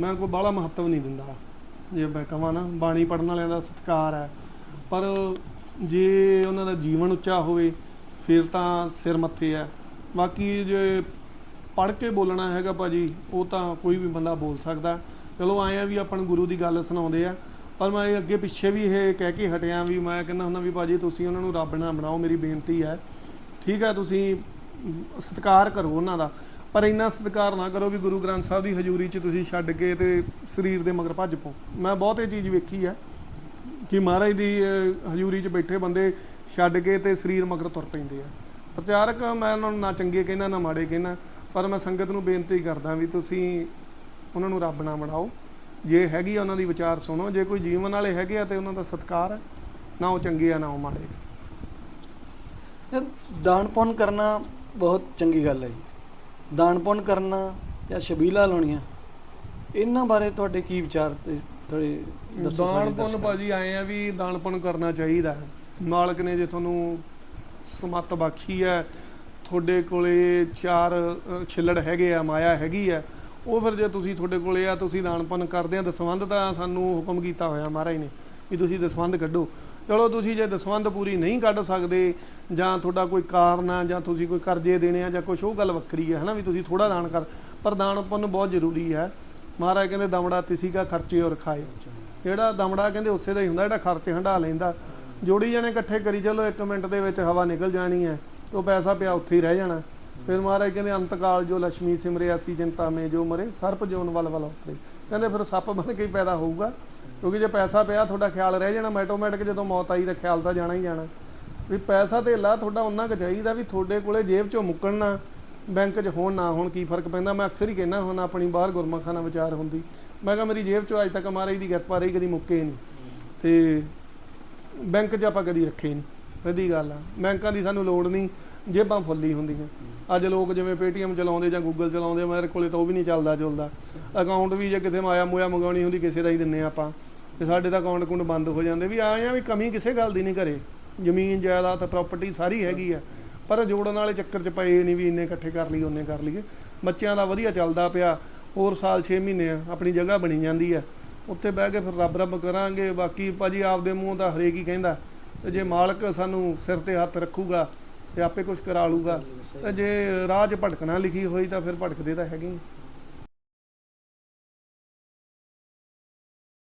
ਮੈਂ ਕੋਈ ਬਾਹਲਾ ਮਹੱਤਵ ਨਹੀਂ ਦਿੰਦਾ। ਜੇ ਮੈਂ ਕਹਾਂ ਨਾ, ਬਾਣੀ ਪੜਨ ਵਾਲਿਆਂ ਦਾ ਸਤਿਕਾਰ ਹੈ। ਪਰ ਜੇ ਉਹਨਾਂ ਦਾ ਜੀਵਨ ਉੱਚਾ ਹੋਵੇ, ਫਿਰ ਤਾਂ ਸਿਰ ਮੱਥੇ ਹੈ। ਬਾਕੀ ਜੇ ਪੜ ਕੇ ਬੋਲਣਾ ਹੈਗਾ ਭਾਜੀ, ਉਹ ਤਾਂ ਕੋਈ ਵੀ ਬੰਦਾ ਬੋਲ ਸਕਦਾ। ਚਲੋ ਆਏ ਆ ਵੀ ਆਪਾਂ ਨੂੰ ਗੁਰੂ ਦੀ ਗੱਲ ਸੁਣਾਉਂਦੇ ਆ। ਪਰ ਮੈਂ ਅੱਗੇ ਪਿੱਛੇ ਵੀ ਇਹ ਕਹਿ ਕੇ ਹਟਿਆ ਵੀ ਮੈਂ ਕਹਿੰਦਾ ਹੁੰਦਾ ਵੀ ਭਾਜੀ ਤੁਸੀਂ ਉਹਨਾਂ ਨੂੰ ਰੱਬ ਨਾ ਬਣਾਓ, ਮੇਰੀ ਬੇਨਤੀ ਹੈ। ਠੀਕ ਹੈ, ਤੁਸੀਂ ਸਤਿਕਾਰ ਕਰੋ ਉਹਨਾਂ ਦਾ। ਪਰ ਇੰਨਾ ਸਤਿਕਾਰ ਨਾ ਕਰੋ ਵੀ ਗੁਰੂ ਗ੍ਰੰਥ ਸਾਹਿਬ ਦੀ ਹਜ਼ੂਰੀ 'ਚ ਤੁਸੀਂ ਛੱਡ ਕੇ ਤੇ ਸਰੀਰ ਦੇ ਮਗਰ ਭੱਜ ਪਓ। ਮੈਂ ਬਹੁਤ ਇਹ ਚੀਜ਼ ਵੇਖੀ ਹੈ ਕਿ ਮਹਾਰਾਜ ਦੀ ਹਜ਼ੂਰੀ 'ਚ ਬੈਠੇ ਬੰਦੇ ਛੱਡ ਕੇ ਤੇ ਸਰੀਰ ਮਗਰ ਤੁਰ ਪੈਂਦੇ ਆ। ਪ੍ਰਚਾਰਕ, ਮੈਂ ਉਹਨਾਂ ਨੂੰ ਨਾ ਚੰਗੇ ਕਹਿਣਾ, ਨਾ ਮਾੜੇ ਕਹਿਣਾ, ਪਰ ਮੈਂ ਸੰਗਤ ਨੂੰ ਬੇਨਤੀ ਕਰਦਾ ਵੀ ਤੁਸੀਂ ਉਹਨਾਂ ਨੂੰ ਰੱਬ ਨਾ ਬਣਾਓ। ਜੇ ਹੈਗੀ ਆ ਉਹਨਾਂ ਦੀ ਵਿਚਾਰ ਸੁਣੋ, ਜੇ ਕੋਈ ਜੀਵਨ ਵਾਲੇ ਹੈਗੇ ਆ ਤੇ ਉਹਨਾਂ ਦਾ ਸਤਿਕਾਰ ਹੈ, ਨਾ ਉਹ ਚੰਗੇ ਆ, ਨਾ ਉਹ ਮਾੜੇ। ਦਾਨ ਪੁੰਨ ਕਰਨਾ ਬਹੁਤ ਚੰਗੀ ਗੱਲ ਹੈ ਜੀ। ਦਾਨ ਪੁੰਨ ਕਰਨਾ ਜਾਂ ਛਬੀਲਾ ਲਾਉਣੀਆਂ ਇਹਨਾਂ ਬਾਰੇ ਤੁਹਾਡੇ ਕੀ ਵਿਚਾਰ ਤੇ ਥੋੜੇ ਦੱਸੋ ਸਾਡੇ ਦਾਨ ਪੁੰਨ ਦਰਸ਼ਕਾਂ ਨੂੰ। ਭਾਜੀ ਆਏ ਆ ਵੀ ਦਾਨ ਪੁੰਨ ਕਰਨਾ ਚਾਹੀਦਾ ਹੈ ਮਾਲਕ ਨੇ ਜੇ ਤੁਹਾਨੂੰ ਸਮੱਤ ਬਖਸ਼ੀ ਹੈ ਤੁਹਾਡੇ ਕੋਲੇ ਚਾਰ ਅ, ਛਿੱਲੜ ਹੈਗੇ ਆ ਮਾਇਆ ਹੈਗੀ ਆ ਉਹ ਫਿਰ ਜੇ ਤੁਸੀਂ ਤੁਹਾਡੇ ਕੋਲੇ ਆ ਤੁਸੀਂ ਦਾਨ ਪੁੰਨ ਕਰਦੇ ਆ ਦਸਵੰਧ ਤਾਂ ਸਾਨੂੰ ਹੁਕਮ ਕੀਤਾ ਹੋਇਆ ਮਹਾਰਾਜ ਨੇ ਵੀ ਤੁਸੀਂ ਦਸਵੰਧ ਕੱਢੋ ਚਲੋ ਤੁਸੀਂ ਜੇ ਦਸਵੰਧ ਪੂਰੀ ਨਹੀਂ ਕੱਢ ਸਕਦੇ, ਜਾਂ ਤੁਹਾਡਾ ਕੋਈ ਕਾਰਨ ਆ, ਜਾਂ ਤੁਸੀਂ ਕੋਈ ਕਰਜ਼ੇ ਦੇਣੇ ਆ, ਜਾਂ ਕੁਝ ਉਹ ਗੱਲ ਵੱਖਰੀ ਹੈ ਹਨਾ, ਵੀ ਤੁਸੀਂ ਥੋੜਾ ਦਾਨ ਕਰ ਪਰ ਦਾਨ ਪੁੰਨ ਬਹੁਤ ਜ਼ਰੂਰੀ ਹੈ। ਮਹਾਰਾਜ ਕਹਿੰਦੇ ਦਮੜਾ ਤਿਸੀ ਕਾ ਖਰਚੇ ਔਰ ਖਾਏ। ਜਿਹੜਾ ਦਮੜਾ ਕਹਿੰਦੇ ਉਸੇ ਦਾ ਹੀ ਹੁੰਦਾ, ਜਿਹੜਾ ਖਰਚੇ ਹੰਢਾ ਲੈਂਦਾ। ਜੋੜੀ ਜਾਣੇ ਇਕੱਠੇ ਕਰੀ, ਚਲੋ 1 ਮਿੰਟ ਦੇ ਵਿੱਚ ਹਵਾ ਨਿਕਲ ਜਾਣੀ ਹੈ, ਉਹ ਪੈਸਾ ਪਿਆ ਉੱਥੇ ਹੀ ਰਹਿ ਜਾਣਾ। ਫਿਰ ਮਹਾਰਾਜ ਕਹਿੰਦੇ, ਅੰਤਕਾਲ ਜੋ ਲక్ష్ਮੀ ਸਿਮਰੇ, ਅਸੀਂ ਚਿੰਤਾ ਮੇ ਜੋ ਮਰੇ, ਸਰਪ ਜੋਨ ਵੱਲ ਵੱਲ ਉਤਰੇ। ਕਹਿੰਦੇ ਫਿਰ ਸੱਪ ਬਣ ਕੇ ਹੀ ਪੈਦਾ ਹੋਊਗਾ, ਕਿਉਂਕਿ ਜੇ ਪੈਸਾ ਪਿਆ, ਤੁਹਾਡਾ ਖਿਆਲ ਰਹਿ ਜਾਣਾ ਮੈਟੋਮੈਟਿਕ ਜਦੋਂ ਮੌਤ ਆਈ ਤਾਂ ਖਿਆਲ ਤਾਂ ਜਾਣਾ ਹੀ ਜਾਣਾ। ਵੀ ਪੈਸਾ ਧੇਲਾ ਤੁਹਾਡਾ ਉਹਨਾਂ ਕੁ ਚਾਹੀਦਾ ਵੀ ਤੁਹਾਡੇ ਕੋਲੇ ਜੇਬ ਚੋਂ ਮੁੱਕਣ ਨਾ, ਬੈਂਕ 'ਚ ਹੋਣ ਨਾ ਹੋਣ, ਕੀ ਫ਼ਰਕ ਪੈਂਦਾ? ਮੈਂ ਅਕਸਰ ਹੀ ਕਹਿੰਦਾ ਹੁਣ ਆਪਣੀ ਬਾਹਰ ਗੁਰਮਖਾਨਾ ਵਿਚਾਰ ਹੁੰਦੀ। ਮੈਂ ਕਿਹਾ ਮੇਰੀ ਜੇਬ 'ਚੋਂ ਅੱਜ ਤੱਕ ਮਹਾਰਾਜ ਦੀ ਕਿਰਪਾ ਰਹੀ, ਕਦੀ ਮੁੱਕੇ ਨਹੀਂ। ਤੇ ਬੈਂਕ 'ਚ ਆਪਾਂ ਕਦੀ ਰੱਖੇ ਨਹੀਂ। ਵਧੀਆ ਗੱਲ ਆ। ਬੈਂਕਾਂ ਦੀ ਸਾਨੂੰ ਲੋੜ ਨਹੀਂ। ਜੇਬਾਂ ਫੁੱਲੀ ਹੁੰਦੀਆਂ। ਅੱਜ ਲੋਕ ਜਿਵੇਂ Paytm ਚਲਾਉਂਦੇ ਜਾਂ Google ਚਲਾਉਂਦੇ ਮੇਰੇ ਕੋਲੇ ਤਾਂ ਉਹ ਵੀ ਨਹੀਂ ਚੱਲਦਾ ਚੁਲਦਾ ਅਕਾਊਂਟ ਵੀ ਜੇ ਕਿਤੇ ਮਾਇਆ ਮੋਇਆ ਮੰਗਾਉਣੀ ਹੁੰਦੀ, ਕਿਸੇ ਦਾ ਹੀ ਦਿੰਨੇ ਆਪਾਂ। ਤੇ ਸਾਡੇ ਤਾਂ ਅਕਾਊਂਟ ਕੁੰਡ ਬੰਦ ਹੋ ਜਾਂਦੇ। ਵੀ ਆਏ ਆ ਵੀ ਕਮੀ ਕਿਸੇ ਗੱਲ ਦੀ ਨਹੀਂ ਘਰੇ। ਜ਼ਮੀਨ, ਜਾਇਦਾਦ ਪ੍ਰਾਪਰਟੀ ਸਾਰੀ ਹੈਗੀ ਆ। ਪਰ ਜੋੜਨ ਵਾਲੇ ਚੱਕਰ 'ਚ ਪਏ ਨਹੀਂ ਵੀ ਇੰਨੇ ਇਕੱਠੇ ਕਰ ਲਈਏ ਉਹਨੇ ਕਰ ਲਈਏ। ਬੱਚਿਆਂ ਦਾ ਵਧੀਆ ਚੱਲਦਾ ਪਿਆ। ਹੋਰ ਸਾਲ 6 ਮਹੀਨੇ ਆ, ਆਪਣੀ ਜਗ੍ਹਾ ਬਣੀ ਜਾਂਦੀ ਆ। ਉੱਥੇ ਬਹਿ ਕੇ ਫਿਰ ਰੱਬ ਰੱਬ ਕਰਾਂਗੇ। ਬਾਕੀ ਭਾਜੀ ਆਪਦੇ ਮੂੰਹ ਦਾ ਹਰੇਕ ਹੀ ਕਹਿੰਦਾ, ਤੇ ਜੇ ਮਾਲਕ ਸਾਨੂੰ ਸਿਰ ਤੇ ਹੱਥ ਰੱਖੂਗਾ ਤੇ ਆਪੇ ਕੁਝ ਕਰਾ ਲੂਗਾ ਤੇ ਜੇ ਰਾਹ 'ਚ ਭਟਕਣਾ ਲਿਖੀ ਹੋਈ ਤਾਂ ਫਿਰ ਭਟਕਦੇ ਤਾਂ ਹੈਗੇ ਹੀ।